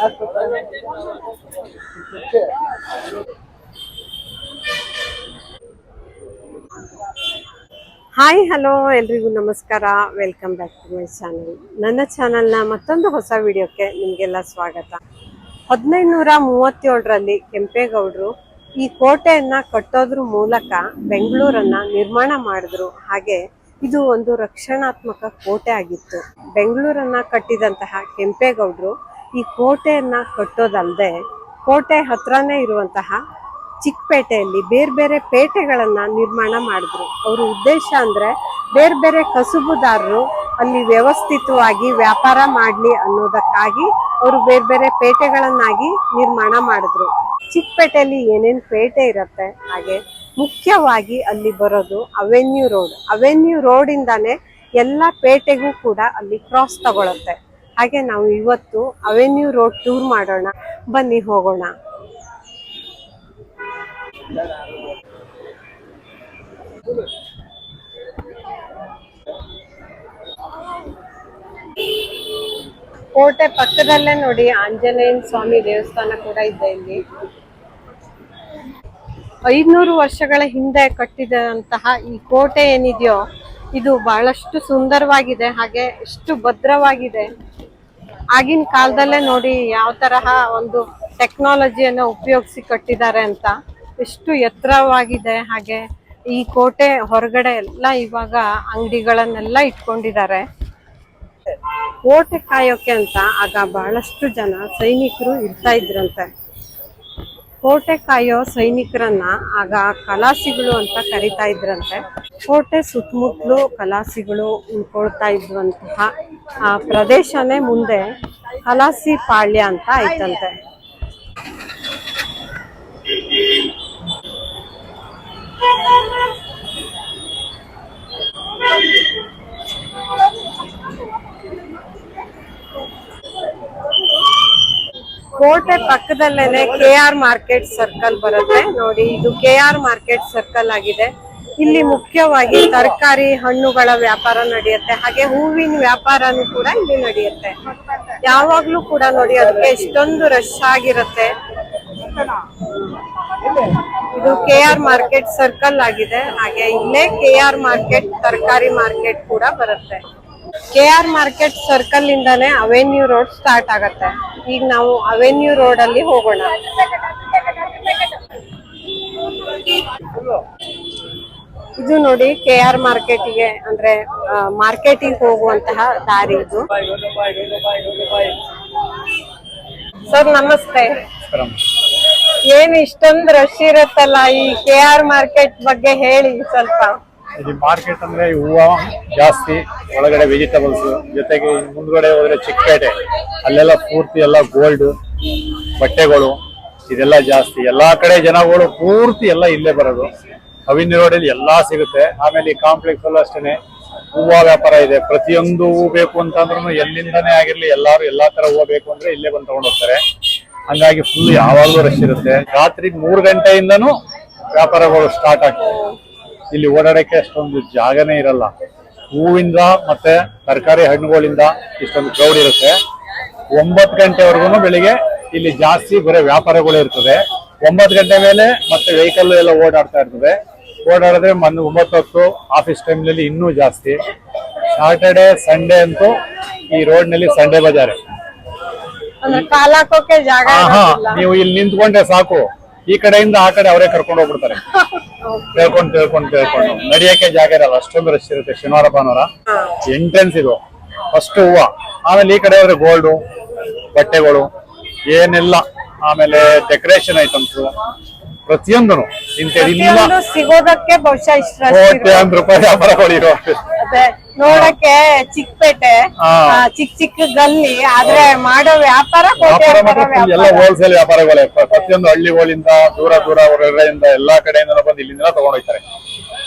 Hi hello ಎಲ್ರಿಗೂ ನಮಸ್ಕಾರ. Welcome back to my channel ನನ್ನ ಚಾನಲ್ನ ಮತ್ತೊಂದು ಹೊಸ ವಿಡಿಯೋಕ್ಕೆ ನಿಮಗೆಲ್ಲ ಸ್ವಾಗತ. ಹದಿನೈದುನೂರ ಮೂವತ್ತೇಳರಲ್ಲಿ ಕೆಂಪೇಗೌಡರು ಈ ಕೋಟೆಯನ್ನ ಕಟ್ಟೋದ್ರ ಮೂಲಕ ಬೆಂಗಳೂರನ್ನ ನಿರ್ಮಾಣ ಮಾಡಿದ್ರು. ಹಾಗೆ ಇದು ಒಂದು ರಕ್ಷಣಾತ್ಮಕ ಕೋಟೆ ಆಗಿತ್ತು. ಬೆಂಗಳೂರನ್ನ ಕಟ್ಟಿದಂತಹ ಕೆಂಪೇಗೌಡರು ಈ ಕೋಟೆಯನ್ನ ಕಟ್ಟೋದಲ್ಲದೆ ಕೋಟೆ ಹತ್ರನೇ ಇರುವಂತಹ ಚಿಕ್ಕಪೇಟೆಯಲ್ಲಿ ಬೇರೆ ಬೇರೆ ಪೇಟೆಗಳನ್ನು ನಿರ್ಮಾಣ ಮಾಡಿದ್ರು. ಅವ್ರ ಉದ್ದೇಶ ಅಂದ್ರೆ ಬೇರೆ ಬೇರೆ ಕಸುಬುದಾರರು ಅಲ್ಲಿ ವ್ಯವಸ್ಥಿತವಾಗಿ ವ್ಯಾಪಾರ ಮಾಡಲಿ ಅನ್ನೋದಕ್ಕಾಗಿ ಅವರು ಬೇರೆ ಬೇರೆ ಪೇಟೆಗಳನ್ನಾಗಿ ನಿರ್ಮಾಣ ಮಾಡಿದ್ರು. ಚಿಕ್ಕಪೇಟೆಯಲ್ಲಿ ಏನೇನು ಪೇಟೆ ಇರುತ್ತೆ, ಹಾಗೆ ಮುಖ್ಯವಾಗಿ ಅಲ್ಲಿ ಬರೋದು ಅವೆನ್ಯೂ ರೋಡ್ ಅವೆನ್ಯೂ ರೋಡ್ ಇಂದಾನೆ ಎಲ್ಲ ಪೇಟೆಗೂ ಕೂಡ ಅಲ್ಲಿ ಕ್ರಾಸ್ ತಗೊಳುತ್ತೆ. ಹಾಗೆ ನಾವು ಇವತ್ತು ಅವೆನ್ಯೂ ರೋಡ್ ಟೂರ್ ಮಾಡೋಣ. ಬನ್ನಿ, ಹೋಗೋಣ. ಕೋಟೆ ಪಕ್ಕದಲ್ಲೇ ನೋಡಿ ಆಂಜನೇಯನ ಸ್ವಾಮಿ ದೇವಸ್ಥಾನ ಕೂಡ ಇದೆ ಇಲ್ಲಿ. ಐದ್ನೂರು ವರ್ಷಗಳ ಹಿಂದೆ ಕಟ್ಟಿದಂತಹ ಈ ಕೋಟೆ ಏನಿದೆಯೋ, ಇದು ಬಹಳಷ್ಟು ಸುಂದರವಾಗಿದೆ, ಹಾಗೆ ಎಷ್ಟು ಭದ್ರವಾಗಿದೆ. ಆಗಿನ ಕಾಲದಲ್ಲೇ ನೋಡಿ ಯಾವ ತರಹ ಒಂದು ಟೆಕ್ನಾಲಜಿಯನ್ನು ಉಪಯೋಗಿಸಿ ಕಟ್ಟಿದ್ದಾರೆ ಅಂತ. ಎಷ್ಟು ಎತ್ತರವಾಗಿದೆ ಹಾಗೆ ಈ ಕೋಟೆ ಹೊರಗಡೆ ಎಲ್ಲ ಇವಾಗ ಅಂಗಡಿಗಳನ್ನೆಲ್ಲ ಇಟ್ಕೊಂಡಿದ್ದಾರೆ. ಕೋಟೆ ಕಾಯೋಕೆ ಅಂತ ಆಗ ಬಹಳಷ್ಟು ಜನ ಸೈನಿಕರು ಇರ್ತಾ ಇದ್ರಂತೆ. ಕೋಟೆ ಕಾಯೋ ಸೈನಿಕರನ್ನ ಆಗ ಕಲಾಸಿಗಳು ಅಂತ ಕರಿತಾ ಇದ್ರಂತೆ. ಕೋಟೆ ಸುತ್ತಮುತ್ತಲು ಕಲಾಸಿಗಳು ಉಳ್ಕೊಳ್ತಾ ಇದ್ವಂತಹ ಆ, ಪ್ರದೇಶನೇ ಮುಂದೆ ಕಲಾಸಿ ಪಾಳ್ಯ ಅಂತ ಆಯ್ತಂತೆ ಕೋಟೆ ಪಕ್ಕದಲ್ಲೇನೆ ಕೆ ಆರ್ ಮಾರ್ಕೆಟ್ ಸರ್ಕಲ್ ಬರುತ್ತೆ. ನೋಡಿ, ಇದು ಕೆ ಆರ್ ಮಾರ್ಕೆಟ್ ಸರ್ಕಲ್ ಆಗಿದೆ. ಇಲ್ಲಿ ಮುಖ್ಯವಾಗಿ ತರಕಾರಿ ಹಣ್ಣುಗಳ ವ್ಯಾಪಾರ ನಡೆಯುತ್ತೆ. ಹಾಗೆ ಹೂವಿನ ವ್ಯಾಪಾರನೂ ಕೂಡ ಇಲ್ಲಿ ನಡೆಯುತ್ತೆ. ಯಾವಾಗ್ಲೂ ಕೂಡ ನೋಡಿ, ಅದಕ್ಕೆ ಎಷ್ಟೊಂದು ರಶ್ ಆಗಿರುತ್ತೆ. ಇದು ಕೆ ಆರ್ ಮಾರ್ಕೆಟ್ ಸರ್ಕಲ್ ಆಗಿದೆ. ಹಾಗೆ ಇಲ್ಲೇ ಕೆ ಆರ್ ಮಾರ್ಕೆಟ್ ತರಕಾರಿ ಮಾರ್ಕೆಟ್ ಕೂಡ ಬರುತ್ತೆ. ಕೆ ಆರ್ ಮಾರ್ಕೆಟ್ ಸರ್ಕಲ್ ಇಂದಾನೆ ಅವೆನ್ಯೂ ರೋಡ್ ಸ್ಟಾರ್ಟ್ ಆಗತ್ತೆ. ಈಗ ನಾವು ಅವೆನ್ಯೂ ರೋಡ್ ಅಲ್ಲಿ ಹೋಗೋಣ. ಇದು ನೋಡಿ ಕೆ ಆರ್ ಮಾರ್ಕೆಟ್ಗೆ ಅಂದ್ರೆ ಮಾರ್ಕೆಟಿಗೆ ಹೋಗುವಂತಹ ದಾರಿ ಇದು. ಸರ್ ನಮಸ್ತೆ. ಏನ್ ಇಷ್ಟೊಂದು ರಶ್ ಇರುತ್ತಲ್ಲ ಈ ಕೆ ಆರ್ ಮಾರ್ಕೆಟ್ ಬಗ್ಗೆ ಹೇಳಿ ಸ್ವಲ್ಪ. ಇಲ್ಲಿ ಮಾರ್ಕೆಟ್ ಅಂದ್ರೆ ಹೂವ ಜಾಸ್ತಿ, ಒಳಗಡೆ ವೆಜಿಟೇಬಲ್ಸ್ ಜೊತೆಗೆ ಮುಂದ್ಗಡೆ ಹೋದ್ರೆ ಚಿಕ್ಕಪೇಟೆ. ಅಲ್ಲೆಲ್ಲ ಪೂರ್ತಿ ಎಲ್ಲ ಗೋಲ್ಡ್ ಬಟ್ಟೆಗಳು, ಇದೆಲ್ಲ ಜಾಸ್ತಿ. ಎಲ್ಲಾ ಕಡೆ ಜನಗಳು ಪೂರ್ತಿ ಎಲ್ಲ ಇಲ್ಲೇ ಬರೋದು. ಅವಿನ್ಯ ರೋಡಲ್ಲಿ ಎಲ್ಲಾ ಸಿಗುತ್ತೆ. ಆಮೇಲೆ ಈ ಕಾಂಪ್ಲೆಕ್ಸ್ ಅಲ್ಲೂ ಅಷ್ಟೇನೆ. ಹೂವ ವ್ಯಾಪಾರ ಇದೆ. ಪ್ರತಿಯೊಂದು ಹೂ ಬೇಕು ಅಂತಂದ್ರೂ ಎಲ್ಲಿಂದನೇ ಆಗಿರ್ಲಿ ಎಲ್ಲಾರು ಎಲ್ಲಾ ತರ ಹೂವ ಬೇಕು ಅಂದ್ರೆ ಇಲ್ಲೇ ಬಂದು ತಗೊಂಡು ಹೋಗ್ತಾರೆ. ಹಂಗಾಗಿ ಫುಲ್ ಯಾವಾಗ್ಲೂ ರಶ್ ಇರುತ್ತೆ. ರಾತ್ರಿ ಮೂರು ಗಂಟೆಯಿಂದನೂ ವ್ಯಾಪಾರಗಳು ಸ್ಟಾರ್ಟ್ ಆಗ್ತವೆ. ಇಲ್ಲಿ ಓಡಾಡಕ್ಕೆ ಅಷ್ಟೊಂದು ಜಾಗನೇ ಇರಲ್ಲ. ಹೂವಿಂದ ಮತ್ತೆ ತರಕಾರಿ ಹಣ್ಣುಗಳಿಂದ ಇಷ್ಟೊಂದು ಕ್ರೌಡ್ ಇರುತ್ತೆ. ಒಂಬತ್ತು ಗಂಟೆವರೆಗೂ ಬೆಳಿಗ್ಗೆ ಇಲ್ಲಿ ಜಾಸ್ತಿ ಬರೀ ವ್ಯಾಪಾರಗಳು ಇರ್ತದೆ. ಒಂಬತ್ತು ಗಂಟೆ ಮೇಲೆ ಮತ್ತೆ ವೆಹಿಕಲ್ ಎಲ್ಲ ಓಡಾಡ್ತಾ ಇರ್ತದೆ. ಓಡಾಡಿದ್ರೆ ಮನ್ ಒಂಬತ್ತು ಹತ್ತು ಆಫೀಸ್ ಟೈಮ್ನಲ್ಲಿ ಇನ್ನೂ ಜಾಸ್ತಿ. ಸಾಟರ್ಡೆ ಸಂಡೇ ಅಂತೂ ಈ ರೋಡ್ನಲ್ಲಿ ಸಂಡೇ ಬಜಾರ್. ನೀವು ಇಲ್ಲಿ ನಿಂತ್ಕೊಂಡ್ರೆ ಸಾಕು. ಈ ಕಡೆಯಿಂದ ಆ ಕಡೆ ಅವರೇ ಕರ್ಕೊಂಡು ಹೋಗ್ಬಿಡ್ತಾರೆ. ತಿಳ್ಕೊಂಡು ತಿಳ್ಕೊಂಡು ತಿಳ್ಕೊಂಡು. ನಡಿಯಕ್ಕೆ ಜಾಗ ಇರಲ್ಲ ಅಷ್ಟೊಂದು ರಶ್ ಇರುತ್ತೆ ಶನಿವಾರ ಭಾನುವಾರ. ಎಂಟ್ರೆನ್ಸ್ ಇದು. ಫಸ್ಟ್ ಹೂವ. ಆಮೇಲೆ ಈ ಕಡೆ ಹೋದ್ರೆ ಗೋಲ್ಡು ಬಟ್ಟೆಗಳು. ಏನೆಲ್ಲ? ಆಮೇಲೆ ಡೆಕೋರೇಷನ್ ಐಟಮ್ಸ್ ಪ್ರತಿಯೊಂದು ಸಿಗೋದಕ್ಕೆ ಬಹುಶಃ ಇಷ್ಟ ರೂಪಾಯಿ ವ್ಯಾಪಾರಗಳು ಇರೋ ನೋಡಕ್ಕೆ ಚಿಕ್ಕಪೇಟೆ ಚಿಕ್ಕ ಚಿಕ್ಕ ಗಲ್ಲಿ ಆದ್ರೆ ಮಾಡೋ ವ್ಯಾಪಾರ ಎಲ್ಲ. ಹೋಲ್ಸೇಲ್ ವ್ಯಾಪಾರಗಳೇ. ಪ್ರ- ಪ್ರತಿಯೊಂದು ಹಳ್ಳಿಗಳಿಂದ ದೂರ ದೂರ ಹೊರಗಡೆಯಿಂದ ಎಲ್ಲಾ ಕಡೆಯಿಂದ ಬಂದು ಇಲ್ಲಿಂದ ತಗೊಂಡೋಗ್ತಾರೆ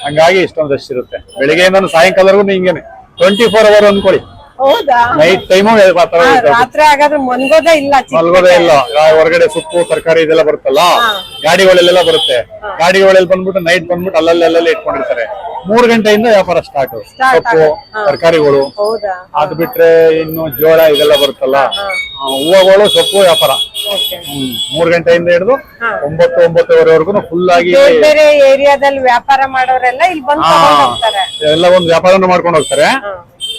ಹಂಗಾಗಿ ಇಷ್ಟೊಂದು ರಶ್ ಇರುತ್ತೆ. ಬೆಳಿಗ್ಗೆಯಿಂದ ಸಾಯಂಕಾಲವರೆಗೂ ಹಿಂಗೇನೆ. ಟ್ವೆಂಟಿ ಫೋರ್ ಅವರ್ ಅನ್ಕೊಳ್ಳಿ ಹೌದಾ? ನೈಟ್ ಟೈಮು ರಾತ್ರಿ ಹಾಗಾದ್ರೆ ಮನ್ಗೋದೇ ಇಲ್ಲ ಮಲ್ಗೋದೇ ಇಲ್ಲ. ಹೊರಗಡೆ ಸೊಪ್ಪು ತರಕಾರಿ ಇದೆಲ್ಲ ಬರುತ್ತಲ್ಲ? ಗಾಡಿಗಳಲ್ಲೆಲ್ಲ ಬರುತ್ತೆ. ಗಾಡಿಗಳಲ್ಲಿ ಬಂದ್ಬಿಟ್ಟು ನೈಟ್ ಬಂದ್ಬಿಟ್ಟು ಅಲ್ಲಲ್ಲಿ ಅಲ್ಲಲ್ಲಿ ಇಟ್ಕೊಂಡಿರ್ತಾರೆ. ಮೂರ್ ಗಂಟೆಯಿಂದ ವ್ಯಾಪಾರ ಸ್ಟಾರ್ಟ್ ಸೊಪ್ಪು ತರಕಾರಿಗಳು. ಅದ್ ಬಿಟ್ರೆ ಇನ್ನು ಜೋಳ ಇದೆಲ್ಲ ಬರುತ್ತಲ್ಲ? ಹೂವಗಳು ಸೊಪ್ಪು ವ್ಯಾಪಾರ. ಮೂರ್ ಗಂಟೆಯಿಂದ ಹಿಡಿದು ಒಂಬತ್ತು ಒಂಬತ್ತುವರೆವರೆಗೂ ಫುಲ್ ಆಗಿ ಬೇರೆ ಏರಿಯಾದಲ್ಲಿ ವ್ಯಾಪಾರ ಮಾಡೋರೆಲ್ಲ ಇಲ್ಲಿ ಬಂದು ಎಲ್ಲ ಒಂದು ವ್ಯಾಪಾರನ ಮಾಡ್ಕೊಂಡು ಹೋಗ್ತಾರೆ.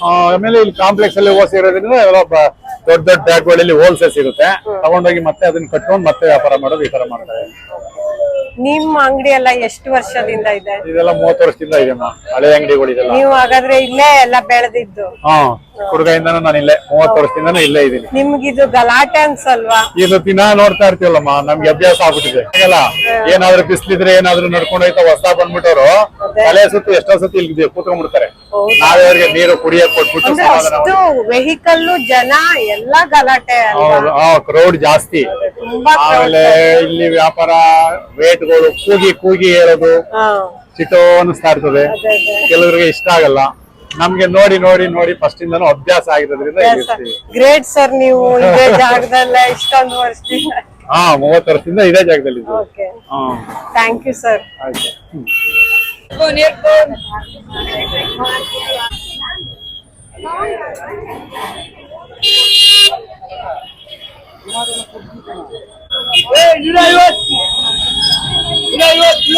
ಆಮೇಲೆ ಇಲ್ಲಿ ಕಾಂಪ್ಲೆಕ್ಸ್ ಅಲ್ಲಿ ಹೂವ ಸೇರೋದ್ರಿಂದ ಎಲ್ಲ ದೊಡ್ಡ ದೊಡ್ಡ ಬ್ಯಾಗ್ಗಳಲ್ಲಿ ಹೋಲ್ಸೇಲ್ ಸಿಗುತ್ತೆ ತಗೊಂಡೋಗಿ ಮತ್ತೆ ಅದನ್ನ ಕಟ್ಕೊಂಡು ಮತ್ತೆ ವ್ಯಾಪಾರ ಮಾಡೋದು ಈ ತರ ಮಾಡ್ತಾರೆ. ನಿಮ್ಮ ಅಂಗಡಿ ಎಲ್ಲ ಎಷ್ಟು ವರ್ಷದಿಂದ ಇದೆ? ಇದೆಲ್ಲ ಮೂವತ್ತು ವರ್ಷದಿಂದ ಇದೆ ಅಮ್ಮ ಹಳೆ ಅಂಗಡಿಗಳು ಇದೆಲ್ಲ. ನೀವು ಹಾಗಾದ್ರೆ ಇಲ್ಲೇ ಎಲ್ಲ ಬೆಳೆದಿದ್ದು? ಹಾ ಹುಡುಗಯಿಂದನೂ ನಾನು ಇಲ್ಲೇ ಮೂವತ್ತು ವರ್ಷದಿಂದನೂ ಇಲ್ಲೇ ಇದ್ದೀನಿ. ಇದು ಗಲಾಟೆ ಅನ್ಸಲ್ವಾ ಇದು ದಿನ ನೋಡ್ತಾ ಇರ್ತೀವಲ್ಲಮ್ಮ ನಮ್ಗೆ ಅಭ್ಯಾಸ ಆಗ್ಬಿಟ್ಟಿದೆ. ಹಾಗಲ್ಲ? ಏನಾದ್ರೂ ಬಿಸ್ಲಿದ್ರೆ ಏನಾದ್ರೂ ನಡ್ಕೊಂಡು ಹೋಯ್ತಾ ಹೊಸ ಬಂದ್ಬಿಟ್ಟವ್ರು ತಲೆ ಸುತ್ತು ಎಷ್ಟೋ ಸತಿ ಇಲ್ಲಿ ಕೂತ್ಕೊಂಡ್ಬಿಡ್ತಾರೆ. ನಾವೇ ಅವ್ರಿಗೆ ನೀರು ಕುಡಿಯಕ್ ಕೊಟ್ಬಿಟ್ಟು ಅಷ್ಟು ವೆಹಿಕಲ್ ಜನ ಎಲ್ಲಾ ಗಲಾಟೆ? ಕ್ರೌಡ್ ಜಾಸ್ತಿ. ಆಮೇಲೆ ಇಲ್ಲಿ ವ್ಯಾಪಾರ ರೇಟ್ಗಳು ಕೂಗಿ ಕೂಗಿ ಹೇಳೋದು ಚಿಟೋ ಅನಿಸ್ತಾ ಇರ್ತದೆ. ಕೆಲವರಿಗೆ ಇಷ್ಟ ಆಗಲ್ಲ. ನಮ್ಗೆ ನೋಡಿ ನೋಡಿ ನೋಡಿ ಫಸ್ಟ್ ಇಂದನೂ ಅಭ್ಯಾಸ ಆಗಿರೋದ್ರಿಂದ ಗ್ರೇಟ್ ಸರ್ ನೀವು ಇದೇ ಜಾಗದಲ್ಲೇ ಇಷ್ಟೊಂದು ವರ್ಷದಿಂದ. ಹಾ ಮೂವತ್ತು ವರ್ಷದಿಂದ ಇದೇ ಜಾಗದಲ್ಲಿ ಥ್ಯಾಂಕ್ ಯು ಸರ್ ಆಯ್ತು. ಇಲ್ಲ ಇವತ್ತು ಇಲ್ಲ ಇವತ್ತು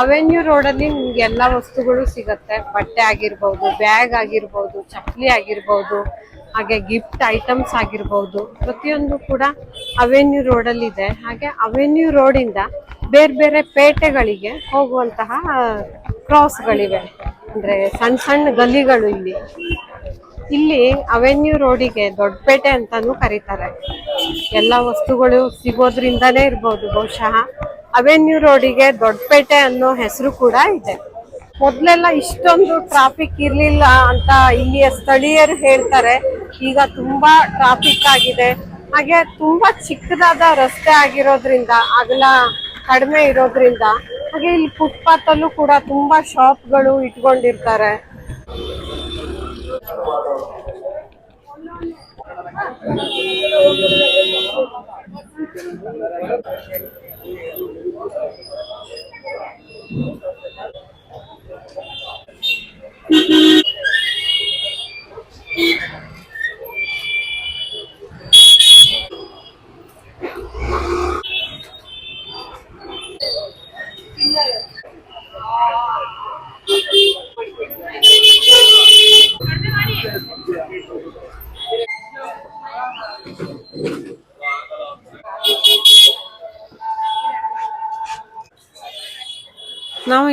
ಅವೆನ್ಯೂ ರೋಡಲ್ಲಿ ನಿಮ್ಗೆ ಎಲ್ಲ ವಸ್ತುಗಳು ಸಿಗತ್ತೆ. ಬಟ್ಟೆ ಆಗಿರ್ಬೋದು ಬ್ಯಾಗ್ ಆಗಿರ್ಬೋದು, ಚಪ್ಪಲಿ ಆಗಿರ್ಬೋದು, ಹಾಗೆ ಗಿಫ್ಟ್ ಐಟಮ್ಸ್ ಆಗಿರ್ಬೋದು. ಪ್ರತಿಯೊಂದು ಕೂಡ ಅವೆನ್ಯೂ ರೋಡಲ್ಲಿ ಇದೆ. ಹಾಗೆ ಅವೆನ್ಯೂ ರೋಡಿಂದ ಬೇರೆ ಬೇರೆ ಪೇಟೆಗಳಿಗೆ ಹೋಗುವಂತಹ ಕ್ರಾಸ್ಗಳಿವೆ ಅಂದ್ರೆ ಸಣ್ಣ ಸಣ್ಣ ಗಲ್ಲಿಗಳು ಇಲ್ಲಿ. ಇಲ್ಲಿ ಅವೆನ್ಯೂ ರೋಡಿಗೆ ದೊಡ್ಡಪೇಟೆ ಅಂತಾನೂ ಕರೀತಾರೆ. ಎಲ್ಲ ವಸ್ತುಗಳು ಸಿಗೋದ್ರಿಂದನೇ ಇರ್ಬೋದು ಬಹುಶಃ. ಅವೆನ್ಯೂ ರೋಡಿಗೆ ದೊಡ್ಡಪೇಟೆ ಅನ್ನೋ ಹೆಸರು ಕೂಡ ಇದೆ. ಮೊದಲೆಲ್ಲ ಇಷ್ಟೊಂದು ಟ್ರಾಫಿಕ್ ಇರಲಿಲ್ಲ ಅಂತ ಇಲ್ಲಿಯ ಸ್ಥಳೀಯರು ಹೇಳ್ತಾರೆ. ಈಗ ತುಂಬಾ ಟ್ರಾಫಿಕ್ ಆಗಿದೆ. ಹಾಗೆ ತುಂಬಾ ಚಿಕ್ಕದಾದ ರಸ್ತೆ ಆಗಿರೋದ್ರಿಂದ, ಅಗಲ ಕಡಿಮೆ ಇರೋದ್ರಿಂದ, ಹಾಗೆ ಇಲ್ಲಿ ಫುಟ್ಪಾತ್ ಅಲ್ಲೂ ಕೂಡ ತುಂಬಾ ಶಾಪ್ಗಳು ಇಟ್ಕೊಂಡಿರ್ತಾರೆ. ನಾವು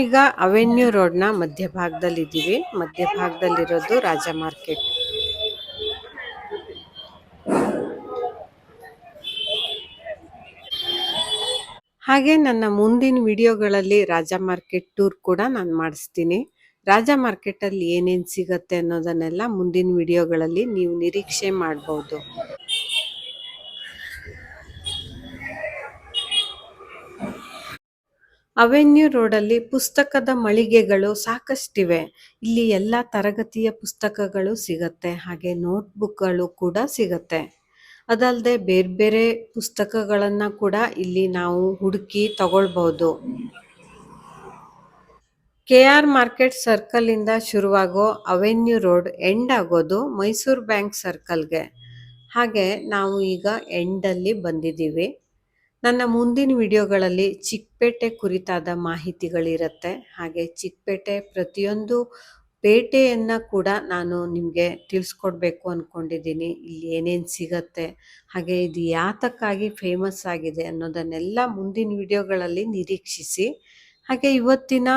ಈಗ ಅವೆನ್ಯೂ ರೋಡ್ನ ಮಧ್ಯಭಾಗದಲ್ಲಿದ್ದೀವಿ. ಮಧ್ಯಭಾಗದಲ್ಲಿರೋದು ರಾಜ ಮಾರ್ಕೆಟ್. ಹಾಗೆ ನನ್ನ ಮುಂದಿನ ವಿಡಿಯೋಗಳಲ್ಲಿ ರಾಜ ಮಾರ್ಕೆಟ್ ಟೂರ್ ಕೂಡ ನಾನು ಮಾಡಿಸ್ತೀನಿ. ರಾಜ ಮಾರ್ಕೆಟಲ್ಲಿ ಏನೇನು ಸಿಗತ್ತೆ ಅನ್ನೋದನ್ನೆಲ್ಲ ಮುಂದಿನ ವಿಡಿಯೋಗಳಲ್ಲಿ ನೀವು ನಿರೀಕ್ಷೆ ಮಾಡ್ಬೋದು. ಅವೆನ್ಯೂ ರೋಡಲ್ಲಿ ಪುಸ್ತಕದ ಮಳಿಗೆಗಳು ಸಾಕಷ್ಟಿವೆ. ಇಲ್ಲಿ ಎಲ್ಲ ತರಗತಿಯ ಪುಸ್ತಕಗಳು ಸಿಗತ್ತೆ, ಹಾಗೆ ನೋಟ್ಬುಕ್ಗಳು ಕೂಡ ಸಿಗತ್ತೆ. ಅದಲ್ಲದೆ ಬೇರೆ ಬೇರೆ ಪುಸ್ತಕಗಳನ್ನು ಕೂಡ ಇಲ್ಲಿ ನಾವು ಹುಡುಕಿ ತಗೊಳ್ಬಹುದು ಕೆ ಆರ್ ಮಾರ್ಕೆಟ್ ಸರ್ಕಲ್ ಇಂದ ಶುರುವಾಗೋ ಅವೆನ್ಯೂ ರೋಡ್ ಎಂಡ್ ಆಗೋದು ಮೈಸೂರು ಬ್ಯಾಂಕ್ ಸರ್ಕಲ್ಗೆ. ಹಾಗೆ ನಾವು ಈಗ ಎಂಡಲ್ಲಿ ಬಂದಿದ್ದೀವಿ. ನನ್ನ ಮುಂದಿನ ವಿಡಿಯೋಗಳಲ್ಲಿ ಚಿಕ್ಕಪೇಟೆ ಕುರಿತಾದ ಮಾಹಿತಿಗಳಿರುತ್ತೆ. ಹಾಗೆ ಚಿಕ್ಕಪೇಟೆ ಪ್ರತಿಯೊಂದು ಪೇಟೆಯನ್ನು ಕೂಡ ನಾನು ನಿಮಗೆ ತಿಳಿಸ್ಕೊಡ್ಬೇಕು ಅಂದ್ಕೊಂಡಿದ್ದೀನಿ ಇಲ್ಲಿ ಏನೇನು ಸಿಗತ್ತೆ, ಹಾಗೆ ಇದು ಯಾತಕ್ಕಾಗಿ ಫೇಮಸ್ ಆಗಿದೆ ಅನ್ನೋದನ್ನೆಲ್ಲ ಮುಂದಿನ ವಿಡಿಯೋಗಳಲ್ಲಿ ನಿರೀಕ್ಷಿಸಿ. ಹಾಗೆ ಇವತ್ತಿನ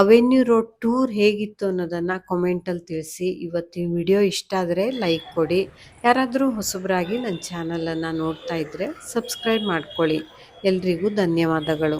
ಅವೆನ್ಯೂ ರೋಡ್ ಟೂರ್ ಹೇಗಿತ್ತು ಅನ್ನೋದನ್ನು ಕಾಮೆಂಟಲ್ಲಿ ತಿಳಿಸಿ. ಇವತ್ತಿನ ವಿಡಿಯೋ ಇಷ್ಟ ಆದರೆ ಲೈಕ್ ಕೊಡಿ. ಯಾರಾದರೂ ಹೊಸಬರಾಗಿ ನನ್ನ ಚಾನಲನ್ನು ನೋಡ್ತಾ ಇದ್ದರೆ ಸಬ್ಸ್ಕ್ರೈಬ್ ಮಾಡ್ಕೊಳ್ಳಿ. ಎಲ್ರಿಗೂ ಧನ್ಯವಾದಗಳು.